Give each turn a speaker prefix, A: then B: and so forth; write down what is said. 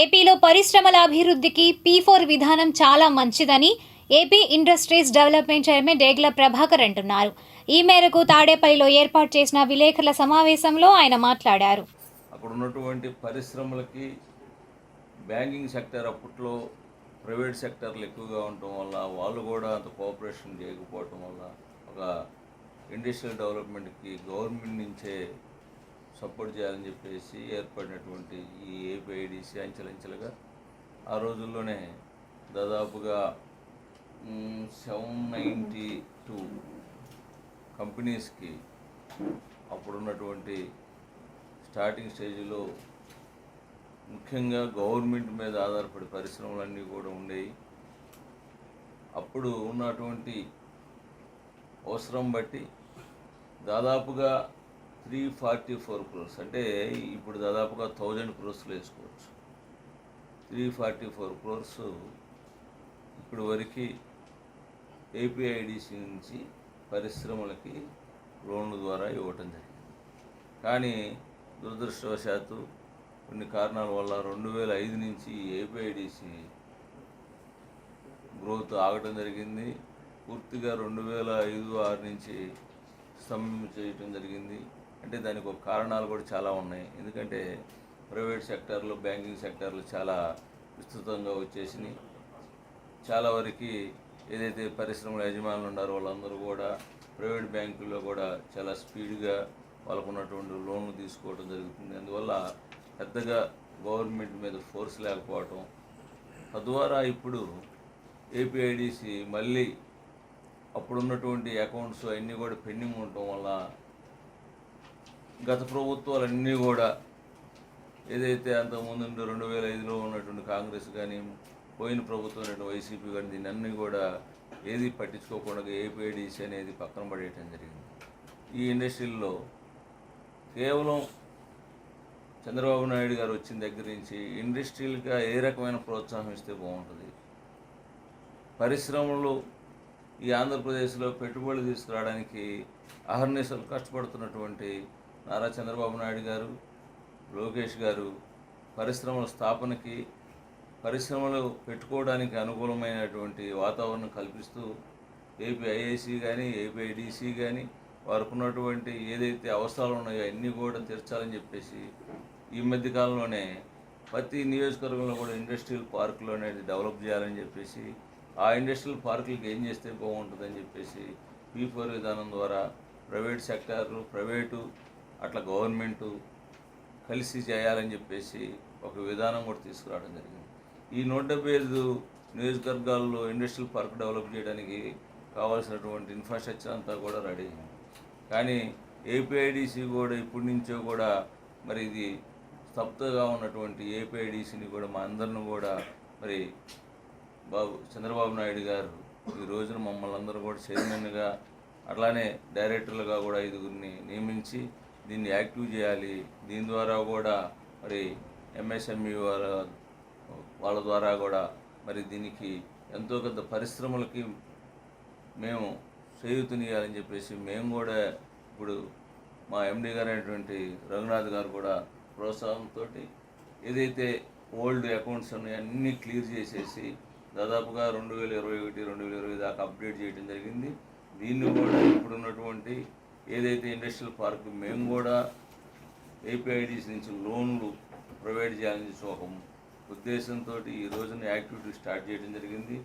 A: ఏపీలో పరిశ్రమల అభివృద్ధికి పీ ఫోర్ విధానం చాలా మంచిదని AP industries development chairman Degla Prabhakar అంటున్నారు. ఈ మేరకు తాడేపల్లిలో ఏర్పాటు చేసిన విలేకరుల సమావేశంలో ఆయన మాట్లాడారు.
B: అక్కడ ఉన్నటువంటి పరిశ్రమలకి బ్యాంకింగ్ సెక్టర్ అప్పట్లో ప్రైవేట్ సెక్టర్లు ఎక్కువగా ఉండటం వల్ల వాళ్ళు కూడా అంత కోఆపరేషన్ చేయకపోవటం వల్ల ఒక ఇండస్ట్రియల్ డెవలప్మెంట్కి గవర్నమెంట్ నుంచే సపోర్ట్ చేయాలని చెప్పేసి ఏర్పడినటువంటి ఈ ఏపీఐడిసి అంచెలంచెలుగా ఆ రోజుల్లోనే దాదాపుగా సెవెన్ నైంటీ టూ కంపెనీస్కి అప్పుడున్నటువంటి స్టార్టింగ్ స్టేజ్లో ముఖ్యంగా గవర్నమెంట్ మీద ఆధారపడి పరిశ్రమలన్నీ కూడా ఉండేవి అప్పుడు ఉన్నటువంటి అవసరం బట్టి దాదాపుగా త్రీ ఫార్టీ ఫోర్ క్రోర్స్. అంటే ఇప్పుడు దాదాపుగా థౌజండ్ క్రోర్స్లు వేసుకోవచ్చు. త్రీ ఫార్టీ ఫోర్ క్రోర్స్ ఇప్పుడు వరకు ఏపీఐడిసి నుంచి పరిశ్రమలకి లోన్ల ద్వారా ఇవ్వటం జరిగింది. కానీ దురదృష్టవశాత్తు కొన్ని కారణాల వల్ల రెండు వేల ఐదు నుంచి ఏపీఐడిసి గ్రోత్ ఆగటం జరిగింది. పూర్తిగా రెండు వేల ఐదు ఆరు నుంచి స్తంభం చేయటం జరిగింది. అంటే దానికి ఒక కారణాలు కూడా చాలా ఉన్నాయి. ఎందుకంటే ప్రైవేట్ సెక్టార్లు బ్యాంకింగ్ సెక్టార్లు చాలా విస్తృతంగా వచ్చేసినాయి. చాలా వరకు ఏదైతే పరిశ్రమల యజమానులు ఉన్నారో వాళ్ళందరూ కూడా ప్రైవేట్ బ్యాంకుల్లో కూడా చాలా స్పీడ్గా వాళ్ళకు ఉన్నటువంటి లోన్లు తీసుకోవడం జరుగుతుంది. అందువల్ల పెద్దగా గవర్నమెంట్ మీద ఫోర్స్ లేకపోవటం తద్వారా ఇప్పుడు ఏపీఐడిసి మళ్ళీ అప్పుడున్నటువంటి అకౌంట్స్ అన్నీ కూడా పెండింగ్ ఉండటం వల్ల గత ప్రభుత్వాలన్నీ కూడా ఏదైతే అంతకుముందు రెండు వేల ఐదులో ఉన్నటువంటి కాంగ్రెస్ కానీ పోయిన ప్రభుత్వం ఉన్నటువంటి వైసీపీ కానీ దీన్ని అన్నీ కూడా ఏది పట్టించుకోకుండా ఏపీఐడిసి అనేది పక్కన పడేయటం జరిగింది. ఈ ఇండస్ట్రీల్లో కేవలం చంద్రబాబు నాయుడు గారు వచ్చిన దగ్గర నుంచి ఇండస్ట్రియల్గా ఏ రకమైన ప్రోత్సాహం ఇస్తే బాగుంటుంది? పరిశ్రమలు ఈ ఆంధ్రప్రదేశ్లో పెట్టుబడులు తీసుకురావడానికి అహర్నిశలు కష్టపడుతున్నటువంటి నారా చంద్రబాబు నాయుడు గారు లోకేష్ గారు పరిశ్రమల స్థాపనకి పరిశ్రమలు పెట్టుకోవడానికి అనుకూలమైనటువంటి వాతావరణం కల్పిస్తూ ఏపీ ఐఏసీ కానీ ఏపీ ఐడిసి కానీ వారికి ఉన్నటువంటి ఏదైతే అవసరాలు ఉన్నాయో అన్నీ కూడా తీర్చాలని చెప్పేసి ఈ మధ్య కాలంలోనే ప్రతి నియోజకవర్గంలో కూడా ఇండస్ట్రియల్ పార్కులు అనేది డెవలప్ చేయాలని చెప్పేసి ఆ ఇండస్ట్రియల్ పార్కులకి ఏం చేస్తే బాగుంటుందని చెప్పేసి పీ ఫోర్ విధానం ద్వారా ప్రైవేట్ సెక్టార్లు ప్రైవేటు అట్లా గవర్నమెంటు కలిసి చేయాలని చెప్పేసి ఒక విధానం కూడా తీసుకురావడం జరిగింది. ఈ నూట డెబ్బై ఐదు నియోజకవర్గాల్లో ఇండస్ట్రియల్ పార్క్ డెవలప్ చేయడానికి కావాల్సినటువంటి ఇన్ఫ్రాస్ట్రక్చర్ అంతా కూడా రెడీ అయింది. కానీ ఏపీఐడిసి కూడా ఇప్పటి నుంచో కూడా మరి ఇది స్తబ్దగా ఉన్నటువంటి ఏపీఐడిసిని కూడా మా అందరిని కూడా మరి బాబు చంద్రబాబు నాయుడు గారు ఈ రోజున మమ్మల్ని అందరూ కూడా చైర్మన్గా అట్లానే డైరెక్టర్లుగా కూడా ఐదుగురిని నియమించి దీన్ని యాక్టివ్ చేయాలి. దీని ద్వారా కూడా మరి ఎంఎస్ఎంఈ వాళ్ళ వాళ్ళ ద్వారా కూడా మరి దీనికి ఎంతో కొంత పరిశ్రమలకి మేము చేయూతనియాలని చెప్పేసి మేము కూడా ఇప్పుడు మా ఎండి గారు అయినటువంటి రఘునాథ్ గారు కూడా ప్రోత్సాహంతో ఏదైతే ఓల్డ్ అకౌంట్స్ ఉన్నాయో అన్నీ క్లియర్ చేసేసి దాదాపుగా రెండు వేల ఇరవై ఒకటి రెండు వేల ఇరవై దాకా అప్డేట్ చేయడం జరిగింది. దీన్ని కూడా ఇప్పుడున్నటువంటి ఏదైతే ఇండస్ట్రియల్ పార్క్ మేము కూడా ఏపీఐడిస్ నుంచి లోన్లు ప్రొవైడ్ చేయాలని ఒక ఉద్దేశంతో ఈ రోజున యాక్టివిటీ స్టార్ట్ చేయడం జరిగింది.